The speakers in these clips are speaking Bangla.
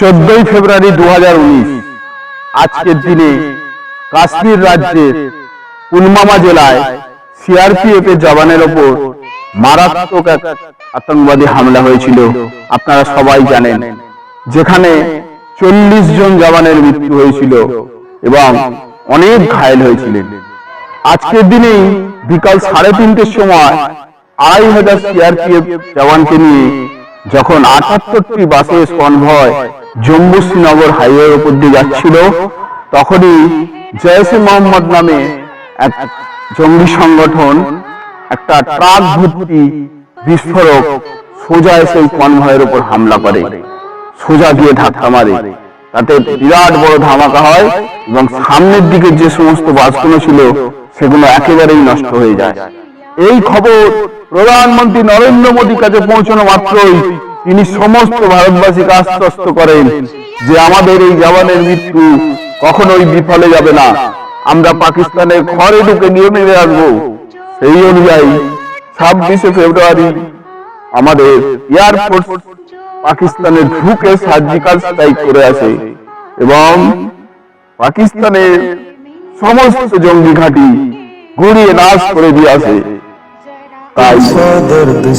চোদ্দই ফেব্রুয়ারি দু আজকের দিনে কাশ্মীর রাজ্যের পুলমামা জেলায় সিআরপিএফ এর জওয়ানের ওপর মারাত্মক এক আতঙ্কবাদী হামলা হয়েছিল, আপনারা সবাই জানেন। যেখানে চল্লিশ জন জওয়ানের মৃত্যু হয়েছিল এবং অনেক ঘায়েল হয়েছিলেন। আজকের দিনেই বিকাল সাড়ে তিনটের সময় আড়াই হাজার সিআরপিএফ জওয়ানকে নিয়ে যখন আটাত্তরটি বাসের কনভয় জম্মু শ্রীনগর হাইওয়ের উপর দিয়ে যাচ্ছিল, তখনই জয়সে মোহাম্মদ নামে এক জঙ্গি সংগঠন, একটা ট্রাক ভর্তি বিস্ফোরক সোজা এসে কনভয়ের উপর হামলা করে। সোজা দিয়ে ধাক্কা মারে। তাতে বিরাট বড় ধামাকা হয় এবং সামনের দিকে যে সমস্ত বাসগুলো ছিল, সেগুলো একেবারেই নষ্ট হয়ে যায়। এই খবর প্রধানমন্ত্রী নরেন্দ্র মোদীর কাছে পৌঁছানো মাত্রই তিনি সমস্ত ভারতবাসীকে আশ্বস্ত করেন যে আমাদের এই জওয়ানের মৃত্যু কখনোই বিফলে যাবে না। আমরা পাকিস্তানের ঘরে ঢুকে নিয়ে মেরে আসব সেই অনুযায়ী ছাব্বিশে ফেব্রুয়ারি আমাদের এয়ারফোর্স পাকিস্তানে ঢুকে সার্জিক্যাল স্ট্রাইক করে আসে এবং পাকিস্তানের সমস্ত জঙ্গি ঘাঁটি গুড়িয়ে নাশ করে দিয়ে আসে। তাই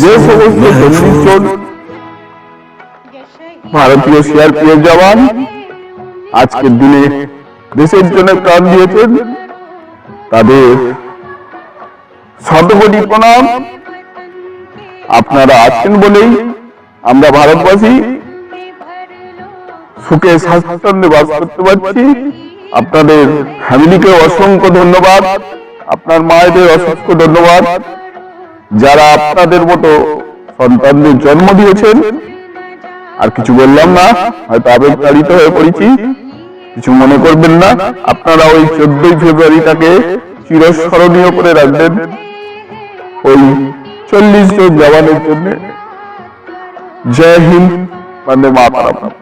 যে সমস্ত চল্লিশ জন ভারতীয় সিআরপিএফ জওয়ান আজকের দিনে দেশের জন্য প্রাণ দিয়েছেন, তাদের শতকোটি প্রণাম। আপনারা আছেন বলেই আমরা ভারতবাসী সুখে স্বাচ্ছন্দ্যে বাস করতে পারছি। আপনাদের ফ্যামিলিকে অসংখ্য ধন্যবাদ। আপনার মায়েদের অসংখ্য ধন্যবাদ। যারা আপনাদের মতো সন্তানদের জন্ম দিয়েছেন, আর কিছু বললাম না, হয়তো আবেগতাড়িত হয়ে পড়েছি, কিছু মনে করবেন না, আপনারা ওই চোদ্দই ফেব্রুয়ারিটাকে চিরস্মরণীয় করে রাখবেন, ওই চল্লিশ জন জওয়ানের জন্য। জয় হিন্দ, বন্দে মাতারাম।